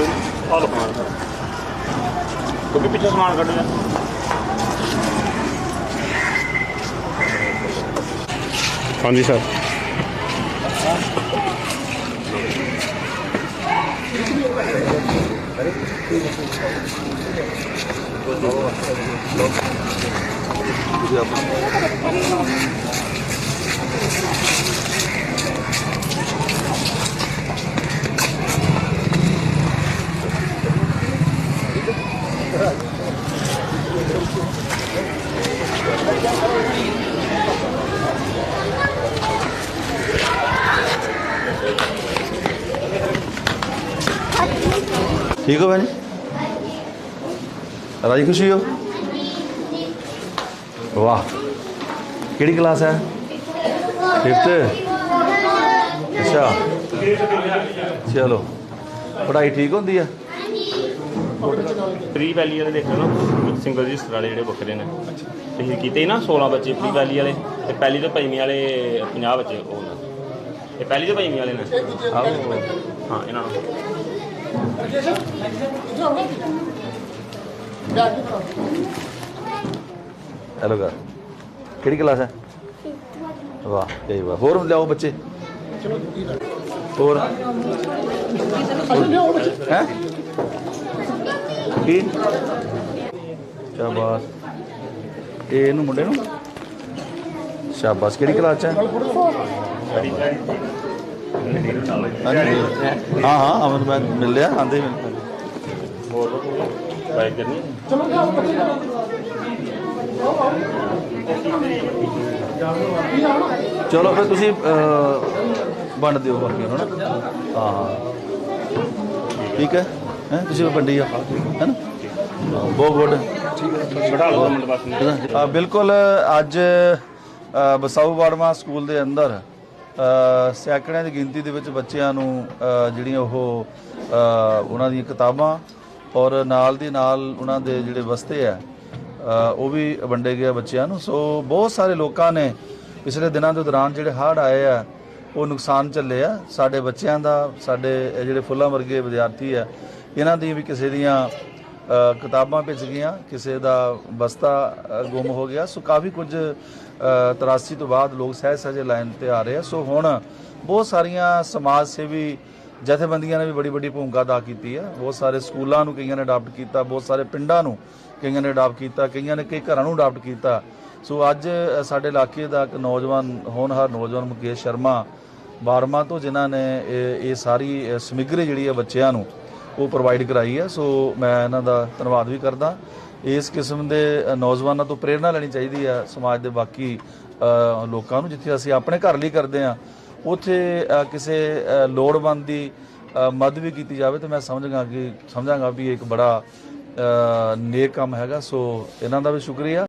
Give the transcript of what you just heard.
ਆਹ ਲਓ ਸਮਾਨ ਕਿਉਂਕਿ ਪਿੱਛੇ ਸਮਾਨ ਕੱਢਿਆ ਹਾਂਜੀ ਸਰ। ਠੀਕ ਹੋ ਭੈਣ? ਰਾਜੀ ਖੁਸ਼ੀ ਹੋ? ਵਾਹ। ਕਿਹੜੀ ਕਲਾਸ ਹੈ? 5th ਅੱਛਾ। ਚਲੋ। ਪੜ੍ਹਾਈ ਠੀਕ ਹੁੰਦੀ ਆ? ਪ੍ਰੀ ਵੈਲੀ ਵਾਲੇ ਦੇਖੋ ਨਾ ਸਿੰਗਲ ਰਜਿਸਟਰ ਵਾਲੇ ਜਿਹੜੇ ਵੱਖਰੇ ਨੇ। ਤੁਸੀਂ ਕੀਤੇ ਨਾ 16 ਬੱਚੇ ਪ੍ਰੀ ਵੈਲੀ ਵਾਲੇ ਤੇ ਪਹਿਲੀ ਤੋਂ ਪੰਜਵੀਂ ਵਾਲੇ 50 ਬੱਚੇ ਉਹ ਨੇ। ਇਹ ਪਹਿਲੀ ਤੋਂ ਪੰਜਵੀਂ ਵਾਲੇ ਨੇ? ਆਓ ਹਾਂ ਇਹਨਾਂ ਨੂੰ। ਹੈਲੋ ਕਰ ਕਿਹੜੀ ਕਲਾਸ ਹੈ? ਵਾਹ ਕਈ ਵਾਹ। ਹੋਰ ਲਿਆਓ ਬੱਚੇ। ਹੋਰ। ਹੈ? ਕੀ? ਸ਼ਾਬਾਸ਼। ਇਹ ਇਹਨੂੰ ਮੁੰਡੇ ਨੂੰ? ਸ਼ਾਬਾਸ਼ ਕਿਹੜੀ ਕਲਾਸ ਚ ਹੈ? ਹਾਂਜੀ। ਹਾਂ ਹਾਂ ਅਮਨ ਮੈਂ ਮਿਲ ਲਿਆ ਆਂਦੇ ਮਿਲ ਬਾਈਕ ਕਰਨੀ ਚਲੋ ਫਿਰ ਤੁਸੀਂ ਅਹ, ਵੰਡ ਦਿਓ ਬਾਕੀ ਨੂੰ ਨਾ। ਹਾਂ ਹਾਂ। ਠੀਕ ਹੈ। ਹੈ? ਤੁਸੀਂ ਵੰਡੀ ਆ ਹੈ ਨਾ ਬਹੁਤ ਗੁੱਡ ਬਿਠਾ ਲਓ ਮਿੰਟ ਬਸ ਬਿਲਕੁਲ, ਅੱਜ ਬਸਾਊ ਬਾੜਮਾ ਸਕੂਲ ਦੇ ਅੰਦਰ ਸੈਂਕੜਿਆਂ ਦੀ ਗਿਣਤੀ ਦੇ ਵਿੱਚ ਬੱਚਿਆਂ ਨੂੰ ਜਿਹੜੀਆਂ ਉਹ ਉਹਨਾਂ ਦੀਆਂ ਕਿਤਾਬਾਂ ਔਰ ਨਾਲ ਦੀ ਨਾਲ ਉਹਨਾਂ ਦੇ ਜਿਹੜੇ ਵਸਤੇ ਆ ਉਹ ਵੀ ਵੰਡੇ ਗਏ ਆ ਬੱਚਿਆਂ ਨੂੰ। ਸੋ ਬਹੁਤ ਸਾਰੇ ਲੋਕਾਂ ਨੇ ਪਿਛਲੇ ਦਿਨਾਂ ਦੇ ਦੌਰਾਨ ਜਿਹੜੇ ਹੜ੍ਹ ਆਏ ਆ, ਉਹ ਨੁਕਸਾਨ ਝੱਲੇ ਆ। ਸਾਡੇ ਬੱਚਿਆਂ ਦਾ, ਸਾਡੇ ਜਿਹੜੇ ਫੁੱਲਾਂ ਵਰਗੇ ਵਿਦਿਆਰਥੀ ਆ ਇਹਨਾਂ ਦੀ ਵੀ ਕਿਸੇ ਦੀਆਂ ਕਿਤਾਬਾਂ ਭਿੱਜ ਗਈਆਂ ਕਿਸੇ ਦਾ ਬਸਤਾ ਗੁੰਮ ਹੋ ਗਿਆ। ਸੋ ਕਾਫੀ ਕੁਝ ਅ, 83 ਤੋਂ ਬਾਅਦ ਲੋਕ ਸਹਿਜ ਸਹਿਜੇ ਲਾਈਨ ਤੇ ਆ ਰਹੇ ਆ। ਸੋ ਹੁਣ ਬਹੁਤ ਸਾਰੀਆਂ ਸਮਾਜ ਸੇਵੀ ਜਥੇਬੰਦੀਆਂ ਨੇ ਵੀ ਬੜੀ ਵੱਡੀ ਭੂਮਿਕਾ ਅਦਾ ਕੀਤੀ ਹੈ ਬਹੁਤ ਸਾਰੇ ਸਕੂਲਾਂ ਨੂੰ ਕਈਆਂ ਨੇ ਅਡਾਪਟ ਕੀਤਾ ਬਹੁਤ ਸਾਰੇ ਪਿੰਡਾਂ ਨੂੰ ਕਈਆਂ ਨੇ ਅਡਾਪਟ ਕੀਤਾ ਕਈਆਂ ਨੇ ਕਈ ਘਰਾਂ ਨੂੰ ਅਡਾਪਟ ਕੀਤਾ। ਸੋ ਅੱਜ ਸਾਡੇ ਇਲਾਕੇ ਦਾ ਇੱਕ ਨੌਜਵਾਨ ਹੋਣਹਾਰ ਨੌਜਵਾਨ ਮੁਕੇਸ਼ ਸ਼ਰਮਾ ਬਾਰਮਾ ਤੋਂ ਜਿਨ੍ਹਾਂ ਨੇ ਇਹ ਇਹ ਸਾਰੀ ਸਮਿਗਰੀ ਜਿਹੜੀ ਹੈ ਬੱਚਿਆਂ ਨੂੰ ਉਹ ਪ੍ਰੋਵਾਈਡ ਕਰਾਈ ਹੈ ਸੋ ਮੈਂ ਇਹਨਾਂ ਦਾ ਧੰਨਵਾਦ ਵੀ ਕਰਦਾ ਇਸ ਕਿਸਮ ਦੇ ਨੌਜਵਾਨਾਂ ਤੋਂ ਪ੍ਰੇਰਣਾ ਲੈਣੀ ਚਾਹੀਦੀ ਹੈ ਸਮਾਜ ਦੇ ਬਾਕੀ ਲੋਕਾਂ ਨੂੰ ਜਿੱਥੇ ਅਸੀਂ ਆਪਣੇ ਘਰ ਲਈ ਕਰਦੇ ਆ ਉਥੇ ਕਿਸੇ ਲੋੜਵੰਦ ਦੀ ਮਦਦ ਵੀ ਕੀਤੀ ਜਾਵੇ ਤੇ ਮੈਂ ਸਮਝਾਂਗਾ ਕਿ ਸਮਝਾਂਗਾ ਵੀ ਇਹ ਇੱਕ ਬੜਾ ਨੇਕ ਕੰਮ ਹੈਗਾ ਸੋ ਇਹਨਾਂ ਦਾ ਵੀ ਸ਼ੁਕਰੀਆ